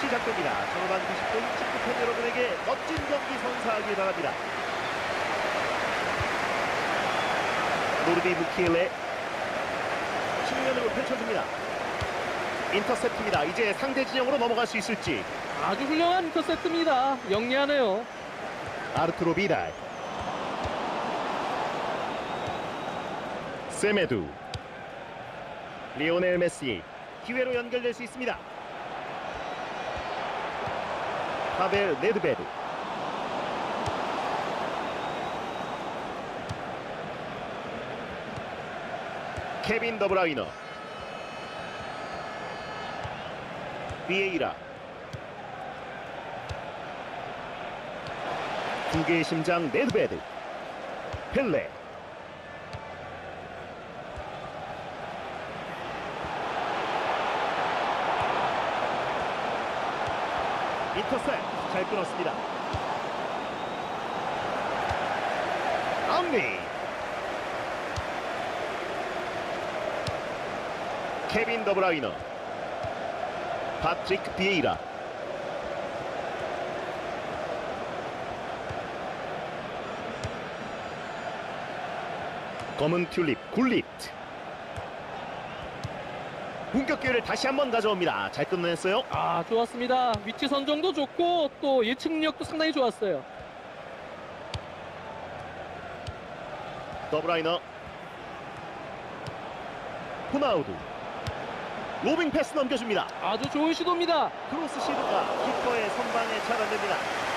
시작됩니다. 전반 90분 축구팬 여러분에게 멋진 경기 선사하길 바랍니다. 노르디 무키엘의 측면으로 펼쳐줍니다. 인터셉트입니다. 이제 상대 진영으로 넘어갈 수 있을지 아주 훌륭한 인터셉트입니다. 영리하네요. 아르투로 비달 세메두 리오넬 메시 기회로 연결될 수 있습니다 파벨 네드베드 케빈 더브라이너. 비에이라. 두 개의 심장 네드베드 펠레 인터셉 잘 끊었습니다. 암리. 케빈 더브라이너. 파트릭 비에이라. 검은 튤립 굴릿 공격 기회를 다시 한번 가져옵니다 잘 끝냈어요 아, 좋았습니다. 위치 선정도 좋고 또 예측력도 상당히 좋았어요. 더브라이너 호나우두 로빙 패스 넘겨줍니다 아주 좋은 시도입니다. 크로스 시도가 키퍼의 선방에 차단됩니다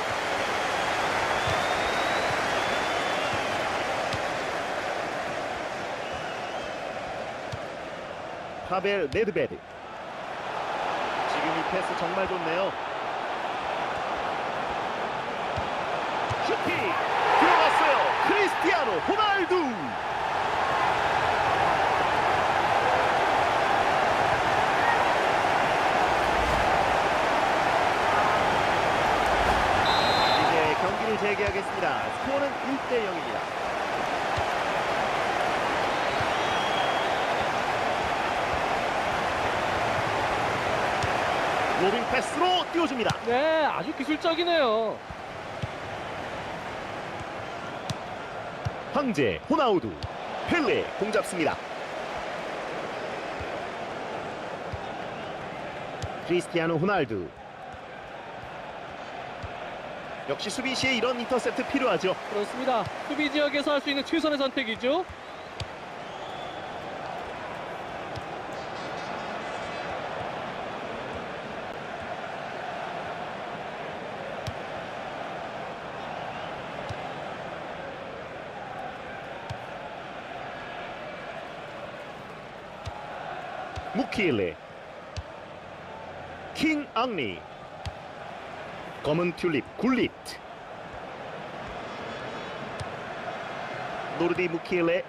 파벨 네드베드. 지금 이 패스 정말 좋네요. 슈팅! 들어갔어요. 크리스티아노 호날두! 이제 경기를 재개하겠습니다. 스코어는 1대 0입니다. 로빙 패스로 띄워줍니다. 네, 아주 기술적이네요. 황제, 호나우두, 펠레 공 잡습니다. 크리스티아노 호날두 역시 수비 시에 이런 인터셉트 필요하죠. 그렇습니다. 수비 지역에서 할 수 있는 최선의 선택이죠. 무키일레. 킹 앙리. 검은 튤립 굴릿. 노르디 무키일레.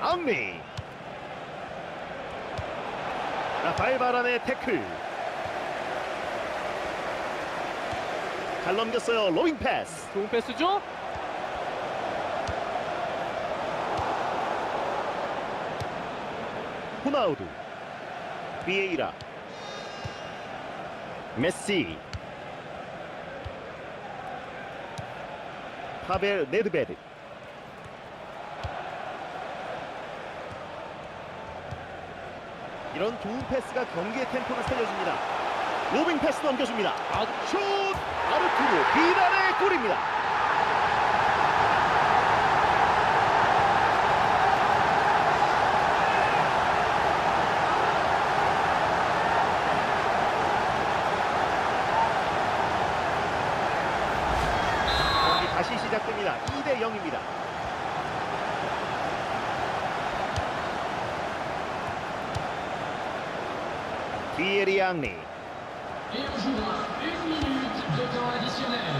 앙리. 라파엘 바란의 태클. 잘 넘겼어요. 로잉 패스. 좋은 패스죠? 호나우두 비에이라 메시 파벨 네드베드 이런 좋은 패스가 경기의 템포를 살려줍니다. 로빙 패스 넘겨줍니다. 아, 슛! 아르투로 비단의 골입니다 경기 다시 시작됩니다 2대 0입니다 디에리 앙리 Et on jouera une minute de temps additionnel.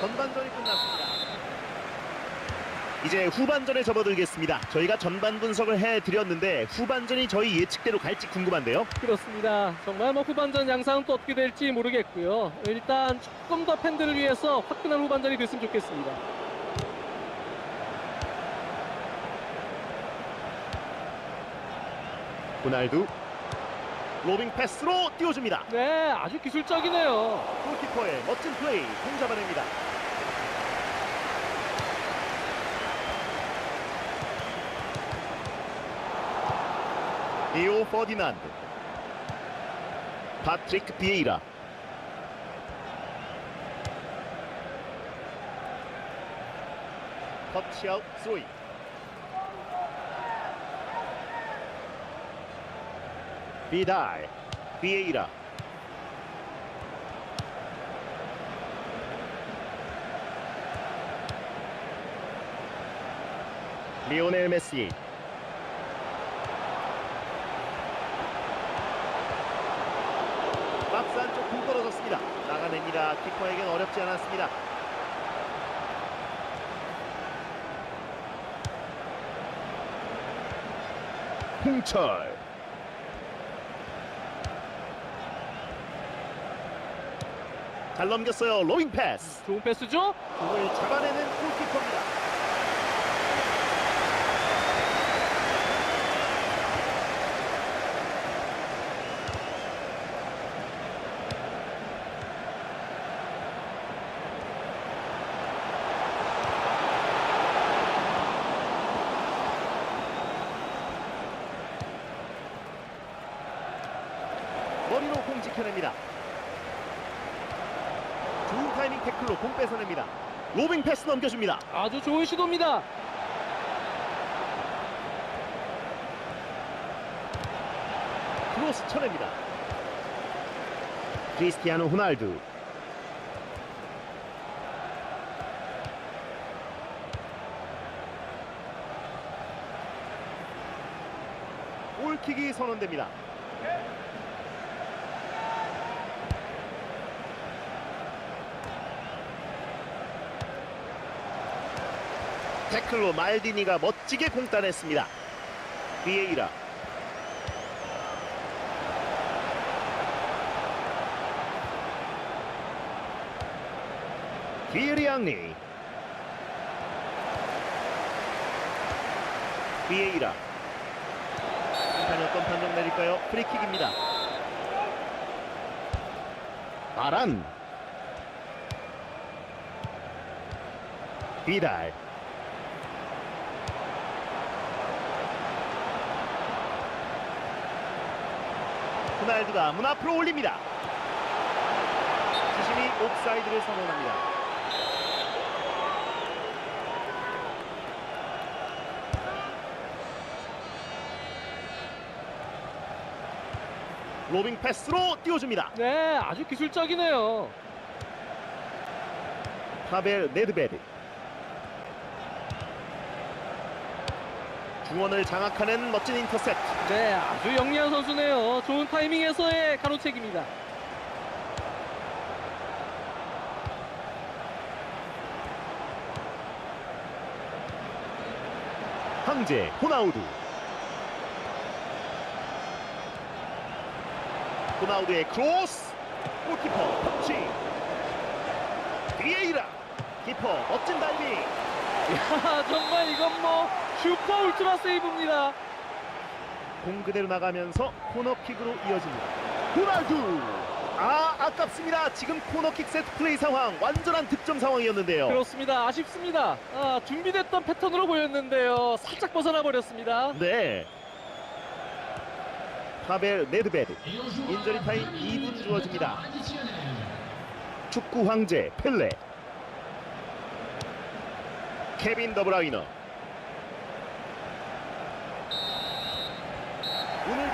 전반전이 끝났습니다. 이제 후반전에 접어들겠습니다. 저희가 전반 분석을 해드렸는데 후반전이 저희 예측대로 갈지 궁금한데요. 그렇습니다. 정말 뭐 후반전 양상은 또 어떻게 될지 모르겠고요. 일단 조금 더 팬들을 위해서 화끈한 후반전이 됐으면 좋겠습니다. 호날두 로빙 패스로 띄워줍니다. 네, 아주 기술적이네요. 골키퍼의 멋진 플레이 공 잡아냅니다. 리오 퍼디난드 파트릭 비에이라 터치아웃 스로이 비달 비에이라. 리오넬 메시. 박스 안쪽 공 떨어졌습니다. 나가냅니다. 키퍼에겐 어렵지 않았습니다. 홍철 잘 넘겼어요 로잉 패스 좋은 패스죠? 공을 잡아내는 골키퍼입니다 머리로 공 지켜냅니다. 타이밍 태클로 공 뺏어냅니다. 로빙 패스 넘겨줍니다. 아주 좋은 시도입니다. 크로스 쳐냅니다. 크리스티아노 호날두. 골킥이 선언됩니다. 태클로 말디니가 멋지게 공 따냈습니다. 비에이라 비에리앙리 비에이라 심판이 어떤 판정 내릴까요? 프리킥입니다. 바란 비달 호날두가 문 앞으로 올립니다. 주심이 옵사이드를 선언합니다. 로빙 패스로 띄워줍니다. 네, 아주 기술적이네요. 파벨 네드베드 중원을 장악하는 멋진 인터셉트. 네, 아주 영리한 선수네요. 좋은 타이밍에서의 가로채기입니다. 황제 호나우두. 호나우두의 크로스. 골키퍼 터치. 비에이라. 키퍼 멋진 다이빙 야, 정말 이건 뭐 슈퍼 울트라 세이브입니다. 공 그대로 나가면서 코너킥으로 이어집니다 호날두 아 아깝습니다 지금 코너킥 세트 플레이 상황 완전한 득점 상황이었는데요 그렇습니다. 아쉽습니다. 아, 준비됐던 패턴으로 보였는데요. 살짝 벗어나 버렸습니다. 네 파벨 네드베드 인저리 타임 2분 주어집니다. 축구 황제 펠레 케빈 더브라이너. 오늘